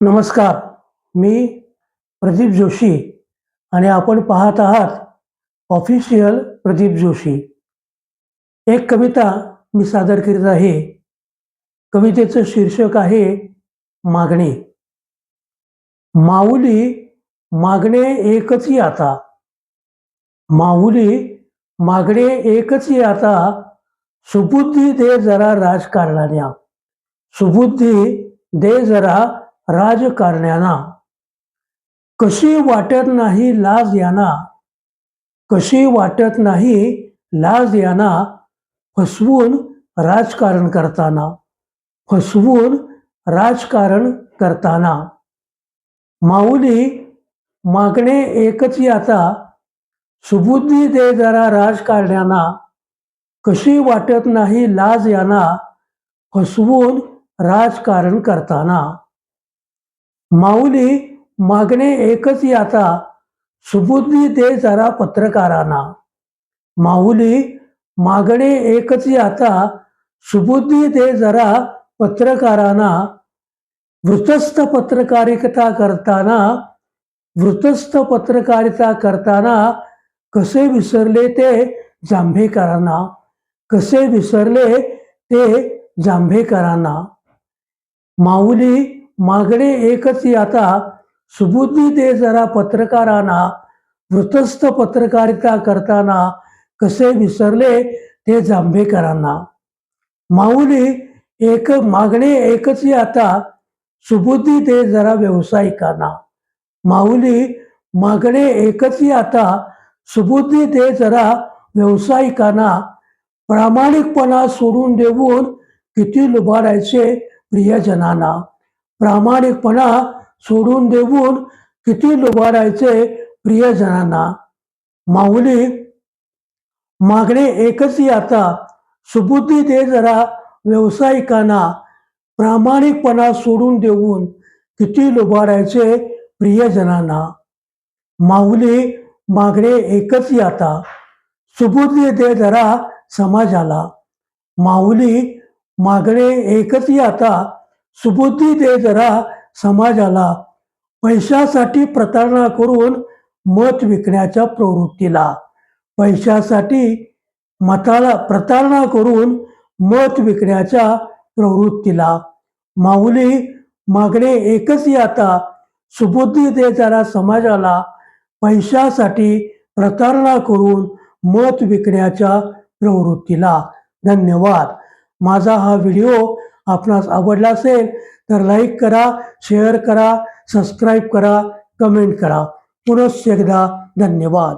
नमस्कार मी प्रदीप जोशी आणि आपण पाहत आहात ऑफिशियल प्रदीप जोशी. एक कविता मी सादर करीत आहे. कवितेचं शीर्षक आहे मागणे. माऊली मागणे एकच आता माऊली मागणे एकच आता सुबुद्धी दे जरा राजकारणाऱ्या सुबुद्धी दे जरा राजकारण्यांना कशी वाटत नाही लाज यांना. कशी वाटत नाही लाज यांना फसवून राजकारण करताना. फसवून राजकारण करताना. माऊली मागणे एकच याचा सुबुद्धी दे जरा राजकारण्यांना कशी वाटत नाही लाज यांना फसवून राजकारण करताना. माऊली मागणे एकच आता सुबुद्धी दे जरा पत्रकारांना. माऊली मागणे एकच आता सुबुद्धी दे जरा पत्रकारांना. वृतस्थ पत्रकारिता करताना वृतस्थ पत्रकारिता करताना कसे विसरले ते जांभेकरांना. कसे विसरले ते जांभेकरांना. माऊली मागणे एकच आता सुबुद्धी दे जरा पत्रकारांना वृतस्थ पत्रकारिता करताना कसे विसरले ते जांभेकरांना. माऊली एक मागणे एकच आता सुबुद्धी दे जरा व्यावसायिकांना. माऊली मागणे एकच आता सुबुद्धी दे जरा व्यावसायिकांना प्रामाणिकपणा सोडून देऊन किती लुबाडायचे प्रियजनांना. प्रामाणिकपणा सोडून देऊन किती लुबाडायचे प्रियजनांना? माऊली मागणे एकच आता. सुबुद्धी दे जरा व्यावसायिकांना. प्रामाणिकपणा सोडून देऊन किती लुबाडायचे प्रियजनांना? माऊली मागणे एकच आता. सुबुद्धी दे जरा समाजाला. माऊली मागणे एकच आता. सुबुद्धी दे जरा समाजाला. पैशासाठी प्रतारणा करून मत विकण्याच्या प्रवृत्तीला. पैशासाठी मताला प्रतारणा करून मत विकण्याच्या प्रवृत्तीला. माऊली मागणे एकच आता. सुबुद्धी दे जरा समाजाला. पैशासाठी प्रतारणा करून मत विकण्याच्या प्रवृत्तीला. धन्यवाद. माझा हा व्हिडिओ आपणास आवडला असेल तर लाईक करा शेअर करा सबस्क्राईब करा कमेंट करा. पुनश्च एकदा धन्यवाद.